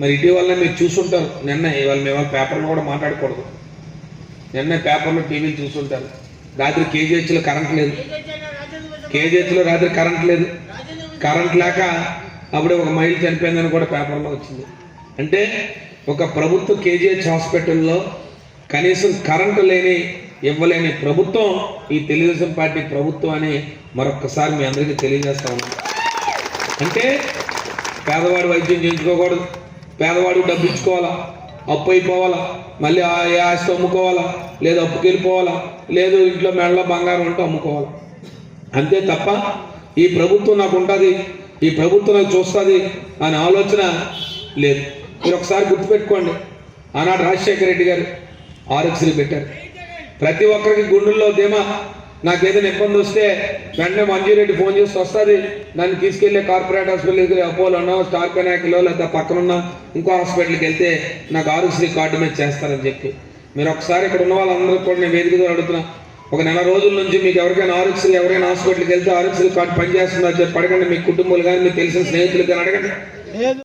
మరి ఇటీవల మీరు చూసుంటారు. నిన్న ఇవాళ మేము పేపర్లో కూడా మాట్లాడకూడదు. నిన్న పేపర్లో టీవీలు చూసుంటారు. రాత్రి కేజీహెచ్లో కరెంట్ లేదు. కేజీహెచ్లో రాత్రి కరెంట్ లేదు. కరెంట్ లేక అప్పుడే ఒక మైల్ చనిపోయిందని కూడా పేపర్లో వచ్చింది. అంటే ఒక ప్రభుత్వ కేజీహెచ్ హాస్పిటల్లో కనీసం కరెంటు లేని ఇవ్వలేని ప్రభుత్వం ఈ తెలుగుదేశం పార్టీ ప్రభుత్వం అని మరొక్కసారి మీ అందరికీ తెలియజేస్తా ఉన్నాం అంటే పేదవాడు వైద్యం చేయించుకోకూడదు. పేదవాడు డబ్బు ఇచ్చుకోవాలా అప్పు అయిపోవాలా మళ్ళీ ఆ ఏ ఆస్తి అమ్ముకోవాలా? లేదు అప్పుకి వెళ్ళిపోవాలా లేదు ఇంట్లో మెడలో బంగారం ఉంటే అమ్ముకోవాలా? అంతే తప్ప ఈ ప్రభుత్వం నాకు ఉంటుంది ఈ ప్రభుత్వం నాకు చూస్తుంది అనే ఆలోచన లేదు. మీరు ఒకసారి గుర్తుపెట్టుకోండి. ఆనాడు రాజశేఖర రెడ్డి గారు ఆరోగ్యశ్రీ పెట్టారు. ప్రతి ఒక్కరికి గుండెల్లో ధీమా నాకు ఏదైనా ఇబ్బంది వస్తే వెంటనే మంజురెడ్డి ఫోన్ చేసి వస్తుంది. నన్ను తీసుకెళ్ళే కార్పొరేట్ హాస్పిటల్కి అపోలోనో స్టార్ పెనాకిలో లేదా పక్కనున్న ఇంకో హాస్పిటల్కి వెళ్తే నాకు ఆరోగ్యశ్రీ కార్డు మీద చేస్తారని చెప్పి. మీరు ఒకసారి ఇక్కడ ఉన్న వాళ్ళందరూ కూడా నేను వేదిక ద్వారా అడుగుతున్నా. ఒక నెల రోజుల నుంచి మీకు ఎవరికైనా ఆరోగ్యశ్రీ ఎవరైనా హాస్పిటల్కి వెళ్తే ఆరోగ్యశ్రీ కార్డు పనిచేస్తుందా? చెప్పి అడగండి మీ కుటుంబాలు కానీ మీకు తెలిసిన స్నేహితులు కానీ అడగండి.